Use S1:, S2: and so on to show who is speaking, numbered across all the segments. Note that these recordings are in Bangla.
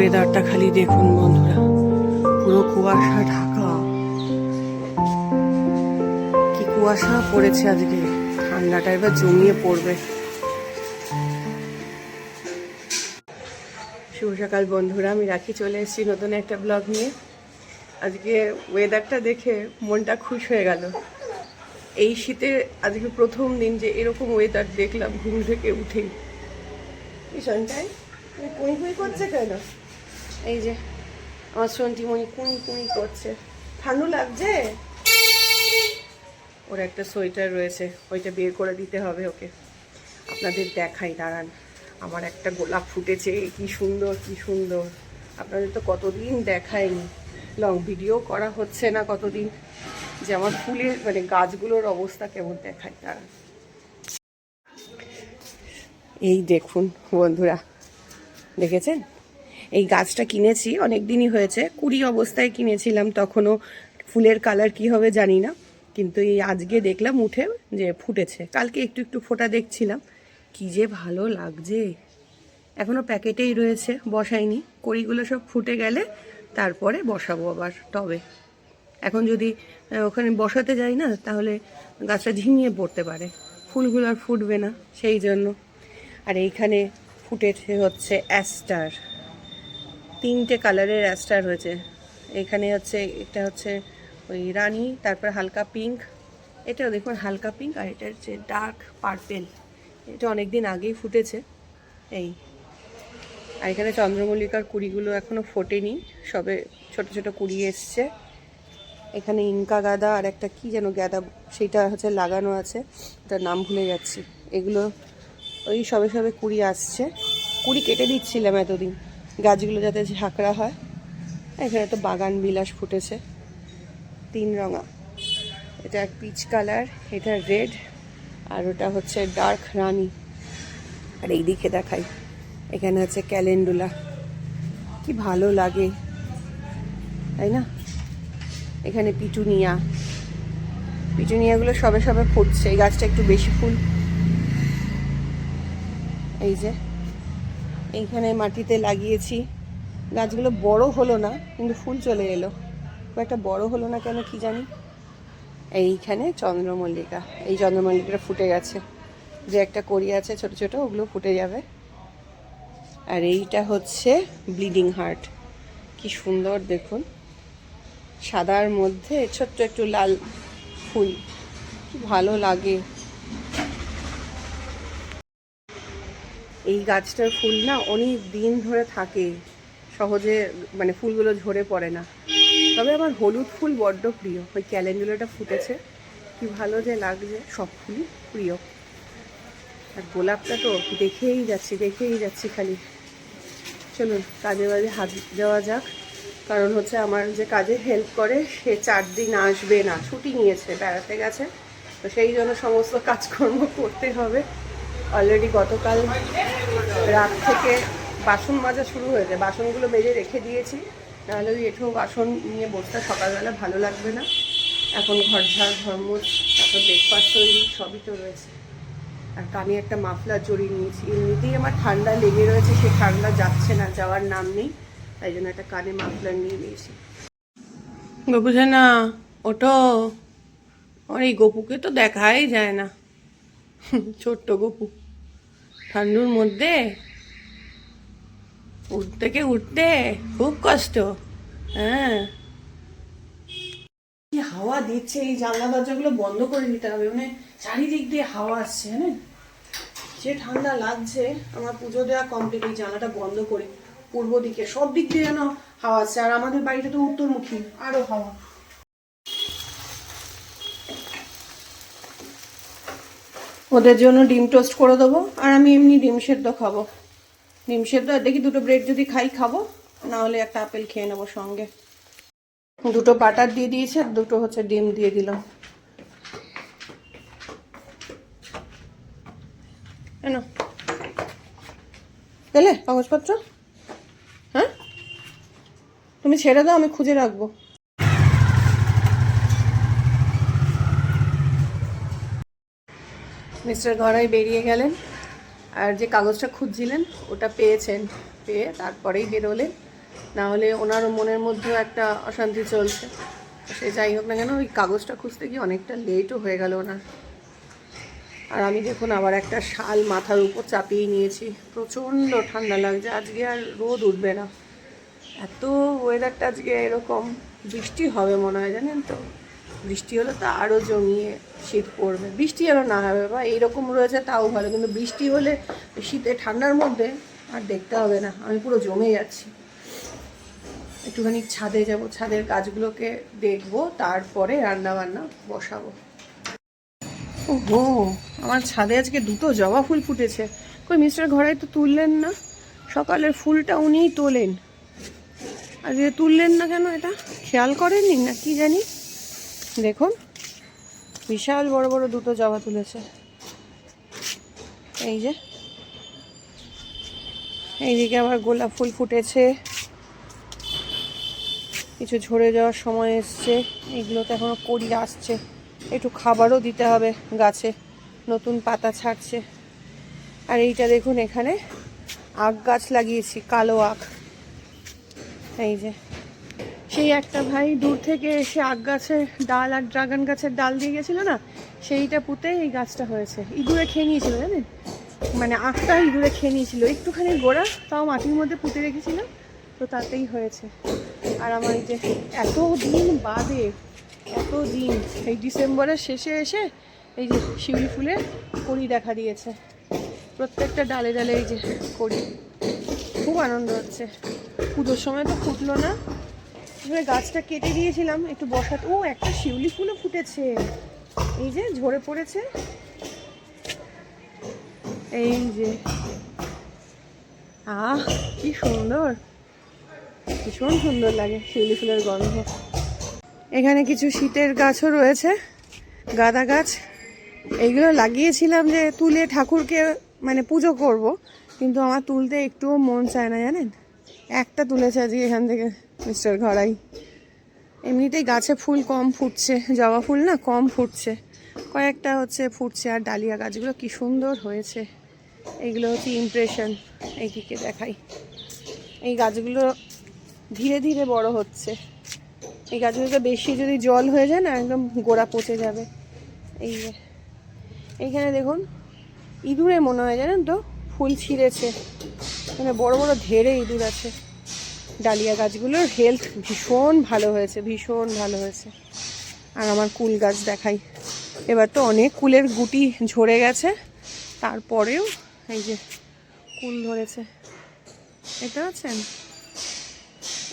S1: ওয়েদারটা খালি দেখুন বন্ধুরা। পুরো কুয়াশা, ঢাকা। কি কুয়াশা পড়েছে আজকে। ঠান্ডাটা এবার জমিয়ে পড়বে। শুভ সকাল বন্ধুরা, আমি রাখি, চলে এসেছি নতুন একটা ব্লগ নিয়ে। আজকে ওয়েদারটা দেখে মনটা খুশ হয়ে গেল। এই শীতে আজকে প্রথম দিন যে এরকম ওয়েদার দেখলাম, ঘুম থেকে উঠেই। ভীষণটাই কুঁই কুঁই করছে কেন? এই যে, আমার সন্টিমণি কুঁই কুঁই করছে। ঠান্ডু লাগছে? ওর একটা সোয়েটার রয়েছে, ওইটা বের করে দিতে হবে ওকে। আপনাদের দেখাই, দাঁড়ান। আমার একটা গোলাপ ফুটেছে, কি সুন্দর কি সুন্দর। আপনাদের তো কতদিন দেখায়নি লং ভিডিও করা হচ্ছে না কতদিন। যে আমার ফুলের মানে গাছগুলোর অবস্থা কেমন দেখায় দাঁড়ান। এই দেখুন, বন্ধুরা। দেখেছেন? এই গাছটা কিনেছি অনেক দিনই হয়েছে। কুড়ি অবস্থায় কিনেছিলাম তখনও। ফুলের কালার কি হবে জানি না। কিন্তু এই আজকে দেখলাম উঠে যে ফুটেছে। কালকে একটু একটু ফোটা দেখছিলাম। কি যে ভালো লাগছে। এখনও প্যাকেটেই রয়েছে, বসাইনি। কড়িগুলো সব ফুটে গেলে তারপরে বসাবো আবার টবে। এখন যদি ওখানে বসাতে যাই না, তাহলে গাছটা ঝিমিয়ে পড়তে পারে। ফুলগুলো আর ফুটবে না, সেই জন্য। আর এইখানে ফুটেছে হচ্ছে অ্যাস্টার তিনটে কালারের অ্যাস্টার হয়েছে। এখানে হচ্ছে, এটা হচ্ছে ওই রানি, তারপর হালকা পিঙ্ক। এটাও দেখুন হালকা পিঙ্ক আর এটা হচ্ছে ডার্ক পার্পেল, এটা অনেক দিন আগেই ফুটেছে। এই। আর এখানে চন্দ্রমল্লিকার কুড়িগুলো এখনও ফোটেনি, সবে ছোট ছোট কুড়ি এসছে। এখানে ইনকা গাদা আর একটা কি যেন গাদা, সেটা হচ্ছে লাগানো আছে, ওটার নাম ভুলে যাচ্ছি। এগুলো ওই সবে সবে কুড়ি আসছে। কুড়ি কেটে দিচ্ছিলাম এতদিন। গাছগুলো যাতে ঝাঁকড়া হয়। এখানে তো বাগান বিলাস ফুটেছে। তিন রঙা। এটা পিচ কালার এটা রেড আর ওটা হচ্ছে ডার্ক রানি। আর এই দিকে দেখাই, এখানে হচ্ছে ক্যালেন্ডুলা কি ভালো লাগে। তাই না? এখানে পিটুনিয়া। পিটুনিয়াগুলো সবে সবে ফুটছে। এই গাছটা একটু বেশি ফুল। এই যে। এইখানে মাটিতে লাগিয়েছি। গাছগুলো বড় হলো না, কিন্তু ফুল চলে এলো। খুব একটা বড় হলো না কেন কি জানি? এইখানে চন্দ্রমল্লিকা। এই চন্দ্রমল্লিকাটা ফুটে গেছে। যে একটা কড়ি আছে ছোট ছোট, ওগুলো ফুটে যাবে। আর এইটা হচ্ছে ব্লিডিং হার্ট। কি সুন্দর দেখুন। সাদার মধ্যে ছোট্ট একটু লাল ফুল। কি ভালো লাগে। এই গাছটার ফুল না অনেক দিন ধরে থাকে। সহজে মানে ফুলগুলো ঝরে পড়ে না। তবে আমার হলুদ ফুল বড্ড প্রিয়। ওই ক্যালেন্ডুলাটা ফুটেছে। কি ভালো যে লাগছে। সব ফুলই প্রিয়। আর গোলাপটা তো দেখেই যাচ্ছি দেখেই যাচ্ছি খালি। চলুন, কাজে বাজে হাত দেওয়া যাক। কারণ হচ্ছে আমার যে কাজে হেল্প করে, সে চার দিন আসবে না। ছুটি নিয়েছে, বেড়াতে গেছে। তো সেই জন্য সমস্ত কাজকর্ম করতে হবে। অলরেডি গতকাল রাত থেকে বাসন মাজা শুরু হয়েছে। বাসনগুলো মেজে রেখে দিয়েছি। নাহলে ওই এঠো বাসন নিয়ে বসতে সকালবেলা ভালো লাগবে না। এখন ঘর ঝাড় ঘরমুচ তারপর ব্রেকফাস্ট তৈরি, সবই তো রয়েছে। আর কানে একটা মাফলার জড়িয়ে নিয়েছি। এমনিতেই আমার ঠান্ডা লেগে রয়েছে, সে ঠান্ডা যাচ্ছে না, যাওয়ার নাম নেই। তাই জন্য একটা কানে মাফলার নিয়ে নিয়েছি। গপু না ওটো আমার এই গপুকে তো দেখাই যায় না। ছোট্ট গপু। ঠান্ডুর মধ্যে উঠতে উঠতে খুব কষ্ট হ্যাঁ। হাওয়া দিচ্ছে, এই জানলা দরজাগুলো বন্ধ করে নিতে হবে মানে চারিদিক দিয়ে হাওয়া আসছে হ্যাঁ। যে ঠান্ডা লাগছে, আমার পুজো দেওয়া কমপ্লিট এই জানলাটা বন্ধ করি, পূর্ব দিকে সব দিক দিয়ে যেন হাওয়া আসছে, আর আমাদের বাড়িটা তো উত্তরমুখী, আরও হাওয়া। ওদের জন্য ডিম টোস্ট করে দেবো। আর আমি এমনি ডিম সেদ্ধ খাব। ডিম সেদ্ধ আর দেখি দুটো ব্রেড যদি খাই, খাব। না হলে একটা আপেল খেয়ে নেব সঙ্গে। দুটো বাটার দিয়ে দিয়েছে আর দুটো হচ্ছে ডিম দিয়ে দিলাম। কেন গেলে কাগজপত্র? হ্যাঁ? তুমি ছেড়ে দাও, আমি খুঁজে রাখব। মিস্টার গড়াই বেরিয়ে গেলেন আর যে কাগজটা খুঁজছিলেন, ওটা পেয়েছেন, পেয়ে তারপরেই বেরোলেন। না হলে ওনারও মনের মধ্যেও একটা অশান্তি চলছে। সে যাই হোক না কেন, ওই কাগজটা খুঁজতে গিয়ে অনেকটা লেটও হয়ে গেল ওনার। আর আমি দেখুন আবার একটা শাল মাথার উপর চাপিয়ে নিয়েছি। প্রচণ্ড ঠান্ডা লাগছে, আজকে আর রোদ উঠবে না। এত ওয়েদারটা আজকে এরকম, বৃষ্টি হবে মনে হয়, জানেন তো? বৃষ্টি হলে তো আরও জমিয়ে শীত পড়বে। বৃষ্টি যেন না হবে, বা এইরকম রয়েছে তাও ভালো, কিন্তু বৃষ্টি হলে শীতে ঠান্ডার মধ্যে আর দেখতে হবে না, আমি পুরো জমে যাচ্ছি। একটুখানি ছাদে যাব, ছাদের গাছগুলোকে দেখব, তারপরে রান্না বান্না বসাবো। ওহো, আমার ছাদে আজকে দুটো জবা ফুল ফুটেছে। কই, মিস্টার ঘরে তো তুললেন না? সকালের ফুলটা উনিই তোলেন। আজকে তুললেন না কেন এটা? খেয়াল করেননি না কি জানি? দেখুন, বিশাল বড় বড় দুটো জবা তুলেছে। এই যে, এইদিকে আবার গোলাপ ফুল ফুটেছে। কিছু ঝরে যাওয়ার সময় এসছে, এগুলোতে এখনও কড়ি আসছে। একটু খাবারও দিতে হবে গাছে, নতুন পাতা ছাড়ছে। আর এইটা দেখুন এখানে আখ গাছ লাগিয়েছি, কালো আখ। এই যে সেই একটা ভাই দূর থেকে এসে আখ গাছের ডাল আর ড্রাগন গাছের ডাল দিয়ে গেছিল না, সেইটা পুঁতে এই গাছটা হয়েছে। ইঁদুরে খেয়ে নিয়েছিল, জানেন? মানে আখটা ইঁদুরে খেয়ে নিয়েছিল। একটুখানি গোড়া, তাও মাটির মধ্যে পুঁতে রেখেছিলাম তো তাতেই হয়েছে। আর আমার এই যে এত দিন বাদে, এত দিন, এই ডিসেম্বরের শেষে এসে এই যে শিউলি ফুলের কড়ি দেখা দিয়েছে। প্রত্যেকটা ডালে ডালে এই যে কড়ি। খুব আনন্দ হচ্ছে। পুজোর সময় তো ফুটলো না। এবারে গাছটা কেটে দিয়েছিলাম, একটু বসাতে। ও, একটা শিউলি ফুলও ফুটেছে। এই যে, ঝরে পড়েছে। এই যে। আহ, কি সুন্দর। ভীষণ সুন্দর লাগে শিউলি ফুলের গন্ধ। এখানে কিছু শীতের গাছও রয়েছে। গাঁদা গাছ। এইগুলো লাগিয়েছিলাম যে, তুলে ঠাকুরকে মানে পুজো করব। কিন্তু আমার তুলতে একটুও মন চায় না, জানেন? একটা তুলেছে আজকে এখান থেকে। মিস্টার ঘরাই এমনিতেই গাছে ফুল কম ফুটছে, জবা ফুল না কম ফুটছে। কয়েকটা হচ্ছে ফুটছে আর ডালিয়া গাছগুলো কি সুন্দর হয়েছে। এইগুলো হচ্ছে ইমপ্রেশন এইদিকে দেখাই। এই গাছগুলো ধীরে ধীরে বড় হচ্ছে। এই গাছগুলোতে বেশি যদি জল হয়ে যায় না, একদম গোড়া পচে যাবে। এই যে, এইখানে দেখুন, ইঁদুরে মনে হয় জানেন তো? ফুল ছিঁড়েছে। মানে বড় বড় ধেড়ে ইঁদুর আছে। ডালিয়া গাছগুলোর হেলথ ভীষণ ভালো হয়েছে, ভীষণ ভালো হয়েছে। আর আমার কুল গাছ দেখাই। এবার তো অনেক কুলের গুটি ঝরে গেছে, তারপরেও এই যে কুল ধরেছে। এটা আছেন?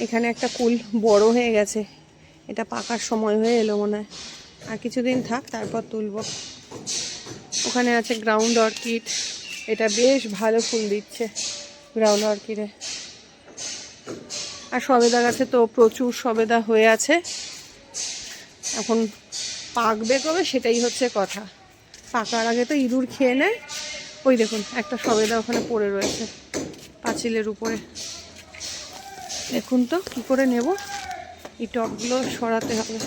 S1: এখানে একটা কুল বড় হয়ে গেছে। এটা পাকার সময় হয়ে এলো মনে হয়। আর কিছুদিন থাক, তারপর তুলবো। ওখানে আছে গ্রাউন্ড অর্কিড এটা বেশ ভালো ফুল দিচ্ছে গ্রাউন্ড অর্কিডে আর সবেদা গাছে তো প্রচুর সবেদা হয়ে আছে। এখন পাকবে কবে সেটাই হচ্ছে কথা। পাকার আগে তো ইঁদুর খেয়ে নেয়। ওই দেখুন, একটা সবেদা ওখানে পড়ে রয়েছে পাঁচিলের উপরে। দেখুন তো কী করে নেব। এই টপগুলো সরাতে হবে।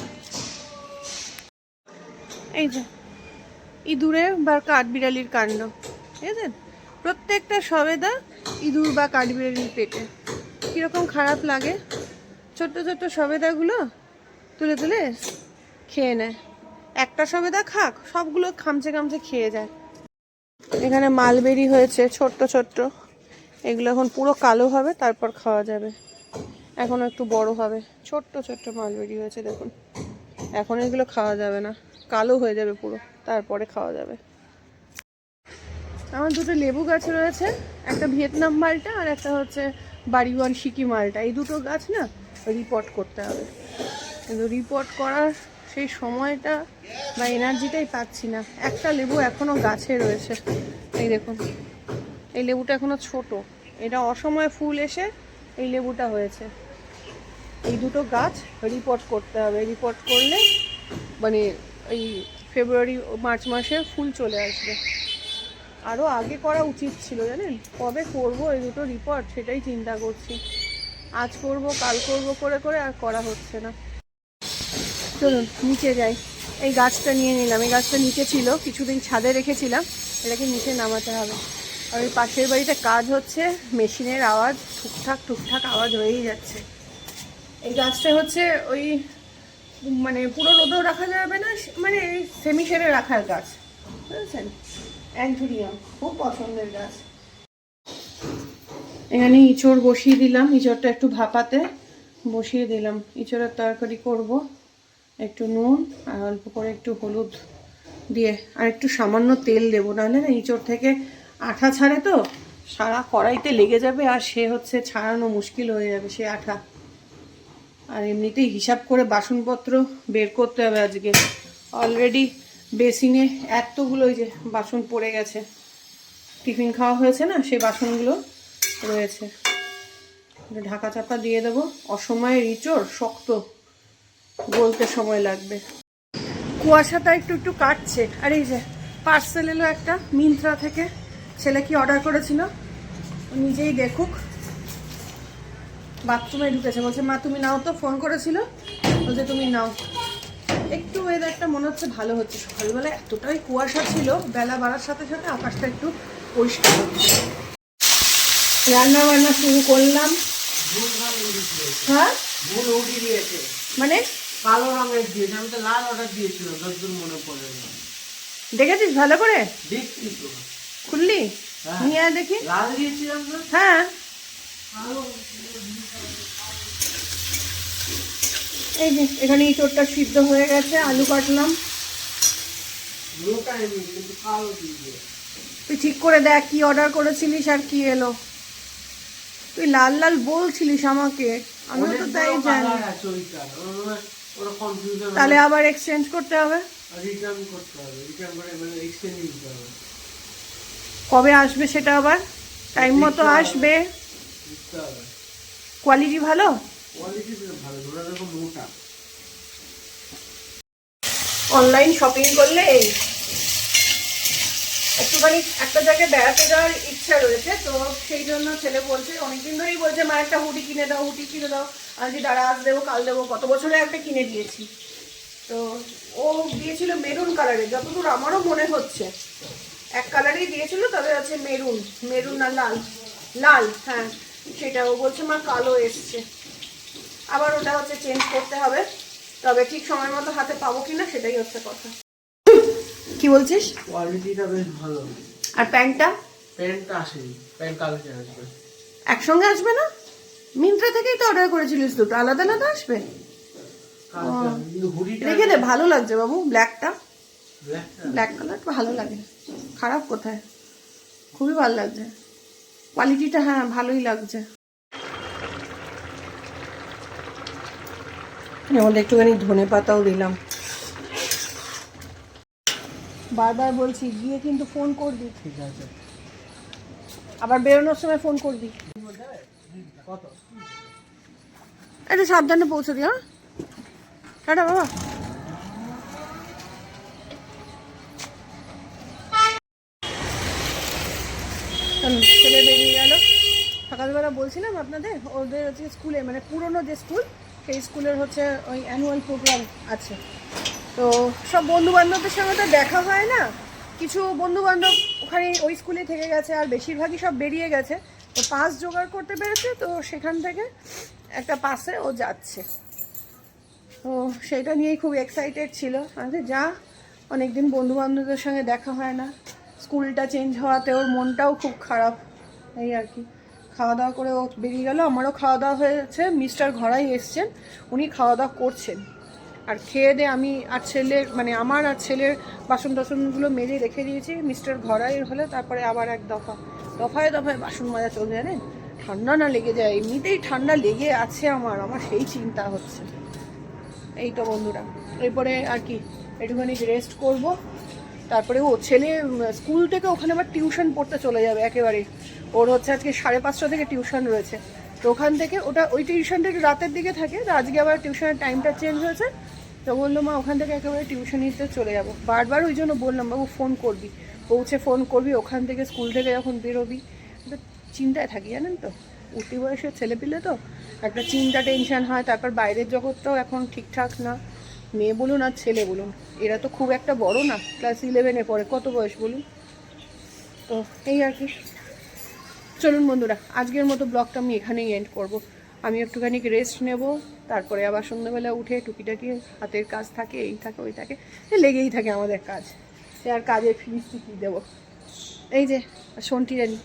S1: এই যে, ইঁদুরে বা কাঠবিড়ালির কাণ্ড। ঠিক আছে প্রত্যেকটা সবেদা ইঁদুর বা কাঠবিড়ালির পেটে। কীরকম খারাপ লাগে? ছোট্ট ছোট্ট সবেদাগুলো তুলে তুলে খেয়ে নেয়। একটা সবেদা খাক, সবগুলো খামচে খামচে খেয়ে যায়। এখানে মালবেরি হয়েছে, ছোট্ট ছোট্ট। এগুলো এখন পুরো কালো হবে, তারপর খাওয়া যাবে। এখন একটু বড় হবে। ছোট্ট ছোট্ট মালবেরি হয়েছে, দেখুন। এখন এগুলো খাওয়া যাবে না। কালো হয়ে যাবে পুরো, তারপরে খাওয়া যাবে। আমার দুটো লেবু গাছ রয়েছে, একটা ভিয়েতনাম মালটা আর একটা হচ্ছে বাড়িওয়ান সিকি মালটা, এই দুটো গাছ না রিপোর্ট করতে হবে। কিন্তু রিপোর্ট করার সেই সময়টা বা এনার্জিটাই পাচ্ছি না। একটা লেবু এখনও গাছে রয়েছে। এই দেখুন, এই লেবুটা এখনও ছোট। এটা অসময়ে ফুল এসে এই লেবুটা হয়েছে। এই দুটো গাছ রিপোর্ট করতে হবে। রিপোর্ট করলে মানে এই ফেব্রুয়ারি মার্চ মাসে ফুল চলে আসবে। আরও আগে করা উচিত ছিল, জানেন? কবে করব এই দুটো রিপোর্ট সেটাই চিন্তা করছি। আজ করব, কাল করব, করে করে আর করা হচ্ছে না। চলুন, নিচে যাই। এই গাছটা নিয়ে নিলাম। এই গাছটা নিচে ছিল, কিছুদিন ছাদে রেখেছিলাম। এটাকে নিচে নামাতে হবে। আর ওই পাশের বাড়িতে কাজ হচ্ছে, মেশিনের আওয়াজ টুকটাক টুকটাক আওয়াজ হয়েই যাচ্ছে। এই গাছটা হচ্ছে ওই মানে পুরো রোদেও রাখা যাবে না? মানে সেমি শেডে রাখার গাছ। বুঝেছেন? অ্যান্থুরিয়াম খুব পছন্দের গাছ। এখানে ইঁচড় বসিয়ে দিলাম, ইঁচড়টা একটু ভাপাতে বসিয়ে দিলাম। ইঁচড়ের তরকারি করব, একটু নুন আর অল্প করে একটু হলুদ দিয়ে, আর একটু সামান্য তেল দেবো, নাহলে না ইঁচড় থেকে আঠা ছাড়ে তো, সারা কড়াইতে লেগে যাবে আর সে হচ্ছে ছাড়ানো মুশকিল হয়ে যাবে, সে আঠা। আর এমনিতেই হিসাব করে বাসনপত্র বের করতে হবে আজকে। অলরেডি বেসিনে এতগুলো যে বাসন পড়ে গেছে। টিফিন খাওয়া হয়েছে না? সেই বাসনগুলো রয়েছে। ঢাকা চাপা দিয়ে দেবো। অসময়ে ইঁচড় শক্ত গলতে সময় লাগবে। কুয়াশাটা একটু একটু কাটছে। আর এই যে পার্সেল এলো একটা মিন্ত্রা থেকে। ছেলে কি অর্ডার করেছিল? নিজেই দেখুক। বাথরুমে ঢুকেছে। বলছে, মা, তুমি নাও তো? ফোন করেছিল। বলছে, তুমি নাও। ওয়েদারটা মনে হচ্ছে ভালো হচ্ছে। সকালবেলা এতটাই কুয়াশা ছিল বেলা বাড়ার সাথে সাথে আকাশটা একটু পরিষ্কার হচ্ছে। রান্না বান্না শুরু করলাম। হ্যাঁ? মানে?
S2: কালো রঙের দিয়েছে আমি তো লাল অর্ডার দিয়েছিলাম যতদূর মনে পড়ে
S1: দেখেছিস ভালো করে?
S2: দেখছি তো।
S1: খুললি?
S2: হ্যাঁ।
S1: নিয়ে দেখি।
S2: লাল দিয়েছিলাম না?
S1: হ্যাঁ। এই যে এখানে ইঁচড়টা সিদ্ধ হয়ে গেছে আলু কাটলাম। তুই ঠিক করে দেখ কি অর্ডার করেছিলিস আর কি এলো। তুই লাল লাল বলছিলিস আমাকে আমিও তো তাই জানি। তাহলে আবার এক্সচেঞ্জ করতে
S2: মানে হবে।
S1: কবে আসবে সেটা আবার? টাইম মতো আসবে। কোয়ালিটি ভালো? অনলাইন শপিং করলে একটুখানি একটা জায়গায় বেড়াতে যাওয়ার ইচ্ছা রয়েছে, তো সেই জন্য ছেলে বলছে, অনেকদিন ধরেই বলছে, মা, একটা হুডি কিনে দাও, হুডি কিনে দাও। আজ দাঁড়া, আজ দেবো, কাল দেবো গত বছরে একটা কিনে দিয়েছি। তো ও দিয়েছিল মেরুন কালারের, যতদূর আমারও মনে হচ্ছে। এক কালারেই দিয়েছিল তবে আছে মেরুন মেরুন আর লাল। লাল হ্যাঁ সেটা ও বলছে, মা, কালো এসছে। আবার ওটা হচ্ছে চেঞ্জ করতে হবে। তবে ঠিক সময় মতো হাতে পাবো কিনা সেটাই হচ্ছে কথা। কি বলছিস?
S2: কোয়ালিটিটা বেশ ভালো।
S1: আর প্যান্টটা?
S2: প্যান্টটা আসেনি। প্যান্ট কালকে আসবে।
S1: একসঙ্গে আসবে না? মিন্ত্রা থেকেই তো অর্ডার করেছিলিস দুটো। আলাদা আলাদা আসবে? রেখে দে ভালো লাগছে বাবু ব্ল্যাকটা
S2: ব্ল্যাকটা
S1: ব্ল্যাক কালার ভালো লাগে। খারাপ কোথায়? খুবই ভালো লাগছে। কোয়ালিটিটা হ্যাঁ ভালোই লাগছে। এর মধ্যে একটুখানি ধনে পাতাও দিলাম। বারবার বলছি গিয়ে কিন্তু ফোন করবি।
S2: ঠিক আছে।
S1: আবার বেরোনোর সময় ফোন করবি।
S2: কত?
S1: একটু সাবধানে পৌঁছে দিও হ্যাঁ? টাটা বাবা। ছেলে বেরিয়ে গেল। সকালবেলা বলছিলাম আপনাদের ওদের হচ্ছে স্কুলে মানে পুরনো যে স্কুল সেই স্কুলের হচ্ছে ওই অ্যানুয়াল প্রোগ্রাম আছে। তো সব বন্ধু বান্ধবদের সঙ্গে তো দেখা হয় না। কিছু বন্ধু বান্ধব ওখানে ওই স্কুলে থেকে গেছে আর বেশিরভাগই সব বেরিয়ে গেছে। তো পাস জোগাড় করতে পেরেছে, তো সেখান থেকে একটা পাসে ও যাচ্ছে। তো সেটা নিয়েই খুব এক্সাইটেড ছিল। আচ্ছা যা, অনেকদিন বন্ধু বান্ধবদের সঙ্গে দেখা হয় না। স্কুলটা চেঞ্জ হওয়াতে ওর মনটাও খুব খারাপ, এই আর কি। খাওয়া দাওয়া করে ও বেরিয়ে গেল। আমারও খাওয়া দাওয়া হয়েছে। মিস্টার ঘরাই এসছেন। উনি খাওয়া দাওয়া করছেন। আর খেয়ে দিয়ে আমি আর ছেলের মানে আমার আর ছেলের বাসন টাসনগুলো মেজে রেখে দিয়েছি। মিস্টার ঘরাইয়ের হলে তারপরে আবার এক দফা, দফায় দফায় বাসন মাজা চলে জানেন? ঠান্ডা না লেগে যায়। এমনিতেই ঠান্ডা লেগে আছে আমার। আমার সেই চিন্তা হচ্ছে। এই তো বন্ধুরা, এরপরে আর কি, একটুখানি রেস্ট করব। তারপরে ও ছেলে স্কুল থেকে ওখানে আবার টিউশন পড়তে চলে যাবে একেবারে। ওর হচ্ছে আজকে সাড়ে পাঁচটা থেকে টিউশন রয়েছে। তো ওখান থেকে ওটা ওই টিউশনটা একটু রাতের দিকে থাকে, তো আজকে আবার টিউশনের টাইমটা চেঞ্জ হয়েছে। তো বলল, মা, ওখান থেকে একেবারে টিউশন নিতে চলে যাব। বারবার ওই জন্য বললাম, বাবু ফোন করবি। পৌঁছে ফোন করবি, ওখান থেকে স্কুল থেকে যখন বেরোবি। একটা চিন্তায় থাকি, জানেন তো? উঠতি বয়সের ছেলেপিলে তো একটা চিন্তা টেনশন হয়, তারপর বাইরের জগৎটাও এখন ঠিকঠাক না। মেয়ে বলুন আর ছেলে বলুন, এরা তো খুব একটা বড় না। ক্লাস ইলেভেনে পড়ে কত বয়স বলুন? তো এই আর কি। চলুন বন্ধুরা, আজকের মতো ব্লগটা আমি এখানেই এন্ড করব। আমি একটুখানি রেস্ট নেব, তারপরে আবার সন্ধ্যাবেলা উঠে টুকিটাকি হাতের কাজ থাকে, এই থাকে, ওই থাকে লেগেই থাকে আমাদের কাজ। সে আর কাজের ফিনিশ কী দেবো? এই যে, শন্টি রানি,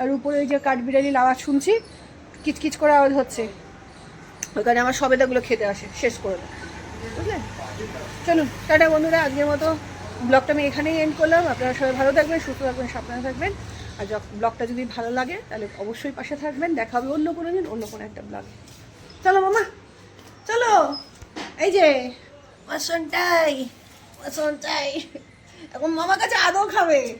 S1: আর উপরে ওই যে কাঠবিড়ালির আওয়াজ শুনছি, কিচকিচ করে আওয়াজ হচ্ছে। ওখানে আমার সবেদাগুলো খেতে আসে, শেষ করে দেয় বুঝলেন চলুন, টাটা বন্ধুরা, আজকের মতো ব্লগটা আমি এখানেই এন্ড করলাম। আপনারা সবাই ভালো থাকবেন, সুস্থ থাকবেন, সাবধানে থাকবেন। আর ব্লগটা যদি ভালো লাগে, তাহলে অবশ্যই পাশে থাকবেন, দেখা হবে অন্য কোনো দিন, অন্য কোনো একটা ব্লগে। চলো মামা, চলো। এই যে, মাসনটাই বসন্তাই এখন মামার কাছে আদৌ খাবে।